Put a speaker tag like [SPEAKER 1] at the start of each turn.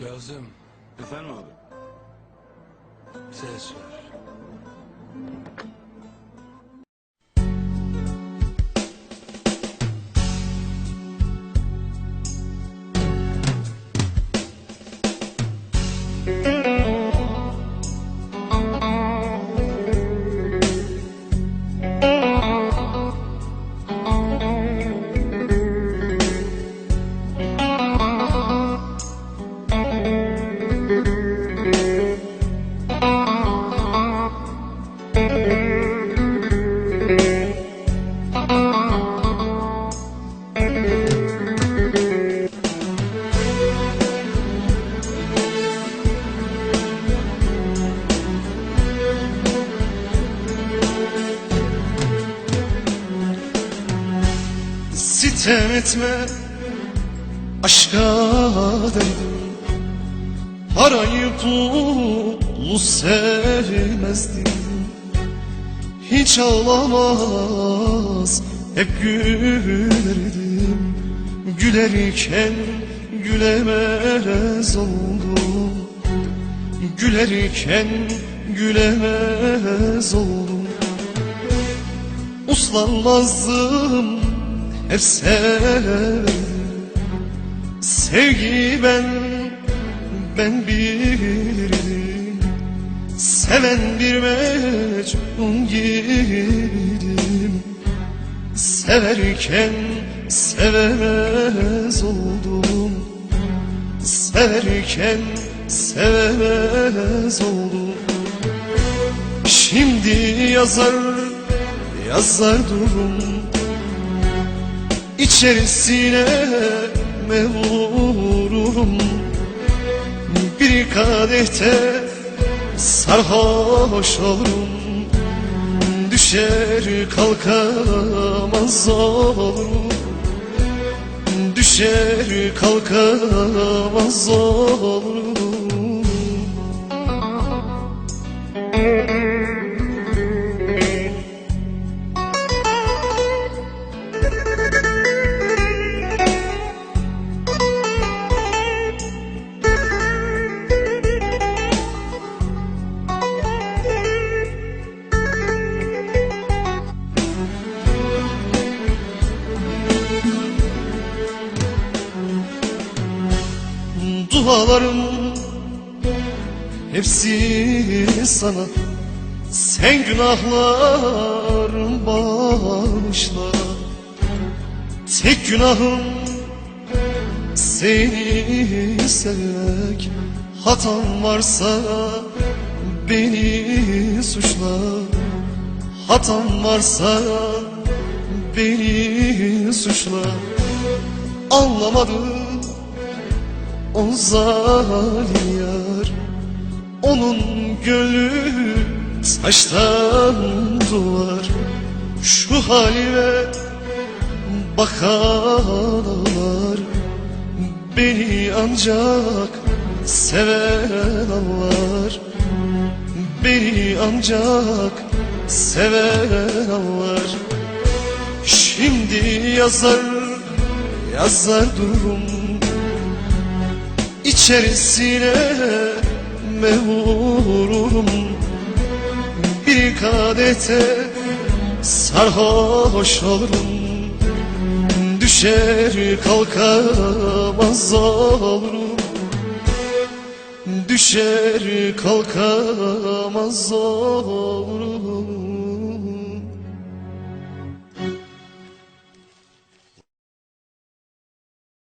[SPEAKER 1] Kazım
[SPEAKER 2] Efendim abi?
[SPEAKER 1] ses ver.
[SPEAKER 3] Sitem etme aşka derdim Parayı pulu sevmezdim. Hiç ağlamaz hep gülerdim. Gülerken gülemez oldum Gülerken gülemez oldum Uslanmazdım hep severdim Sevgi ben, ben bilirdim Seven bir mecnun gibiydim Severken sevemez oldum. Severken sevemez oldum. Şimdi yazar, yazar durum İçerisine me vururum? Bir kadehte sarhoş olurum. Düşer kalkamaz olurum. Düşer kalkamaz olurum Dualarım hepsi sana. Sen günahlarım bağışla. Tek günahım seni sevmek. Hatam varsa beni suçla. Hatam varsa beni suçla. Anlamadım o zalim yar. Onun gönlü taştan duvar. Şu halime bakanlar Beni ancak seven anlar Beni ancak seven anlar Şimdi yazar yazar durum İçerisine me vururum. Bir kadete sarhoş olurum. Düşer kalkamaz olurum. Düşer kalkamaz olurum